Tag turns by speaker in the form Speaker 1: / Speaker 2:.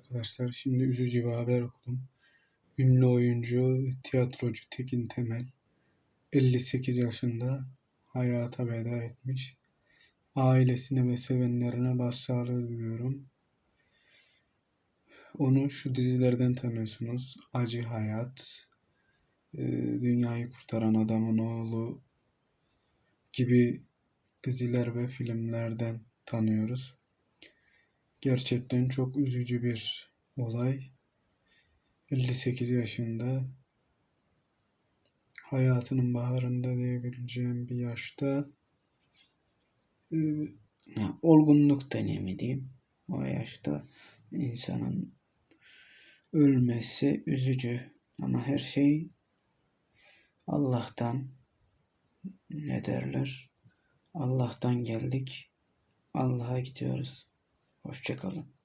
Speaker 1: arkadaşlar. Şimdi üzücü bir haber okudum. Ünlü oyuncu tiyatrocu Tekin Temel 58 yaşında hayata veda etmiş. Ailesine ve sevenlerine başsağlığı diliyorum. Onu şu dizilerden tanıyorsunuz. Acı Hayat, e, Dünyayı Kurtaran Adamın Oğlu gibi diziler ve filmlerden tanıyoruz. Gerçekten çok üzücü bir olay. 58 yaşında hayatının baharında diyebileceğim bir yaşta e,
Speaker 2: Ha, olgunluk dönemi diyeyim. O yaşta insanın ölmesi üzücü. Ama her şey Allah'tan ne derler? Allah'tan geldik. Allah'a gidiyoruz. Hoşçakalın.